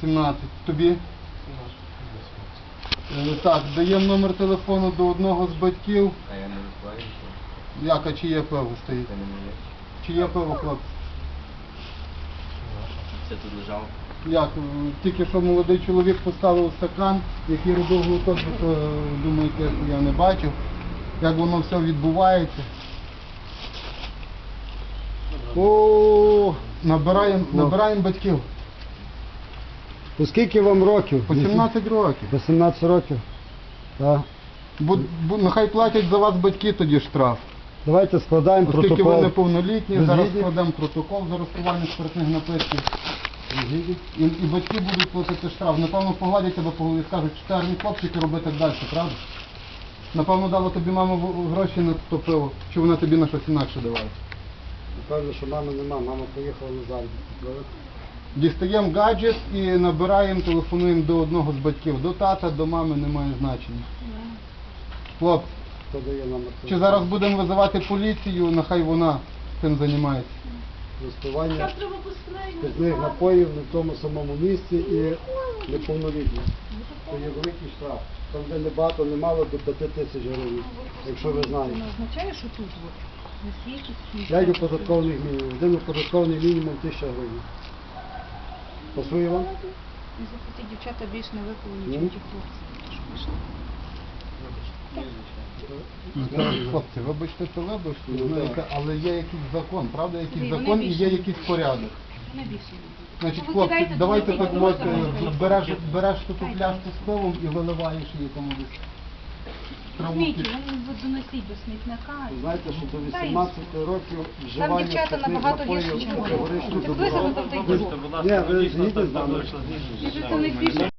17. Тобі? Е, Так, даємо номер телефону до одного з батьків. А я не розбиваю. Як, а чиє пиво стоїть? Це не моє. Чиє пиво, хлопці? Це тут лежав. Як? е, Тільки що молодий чоловік поставив стакан, який робив глоток, ви то думаєте, я не бачив. Як воно все відбувається. О, набираємо, набираємо батьків. По скільки вам років? По 17 років. По 17 років. Так. Бу, бу, нехай платять за вас батьки тоді штраф. Давайте складаємо Оскільки протокол. ви неповнолітні, зараз складемо протокол за розкривання спиртних напитків. І, і батьки будуть платити штраф. Напевно, погладять тебе по голові, скажуть, що ти гарні хлопчики, роби так далі, правда? Напевно, дала тобі мама гроші на то пиво, чи вона тобі на щось інакше давала. Напевно, що мами нема, мама поїхала на заробіток. Дістаємо гаджет і набираємо, телефонуємо до одного з батьків. До тата, до мами немає значення. Хлопці, Хто дає номер чи телефону? зараз будемо визивати поліцію, нехай вона цим займається. Розпивання спиртних напоїв в тому самому місці і неповнолітні. Це є великий штраф. Там, де не багато, не мало до 5 тисяч гривень, якщо ви знаєте. Означає, що тут от, не світить світ. П'ять оподаткованих мінімум. Один оподаткований мінімум 1000 гривень. Пасує вам? Ці дівчата більш не виховані, Ну. ніж ті хлопці. Що пішли. Ну, це, Хлопці, вибачте, то вибачте, Ну, так. але є якийсь закон, правда, якийсь Ні, вони закон і є якийсь порядок. Вони більше не будуть. Значить, Ну, хлопці, кидайте давайте туди, так от, е, береш, береш таку пляшку з пивом і виливаєш її кому десь. Траву Сміття, вони ви доносіть до смітника. Знаєте, що до Та й 18 років Там вживання дівчата спиртних набагато напоїв гірше, ніж категорично ви. близько висадили заборонено. йдуть. Ні, ви згідні з нами? Це не більше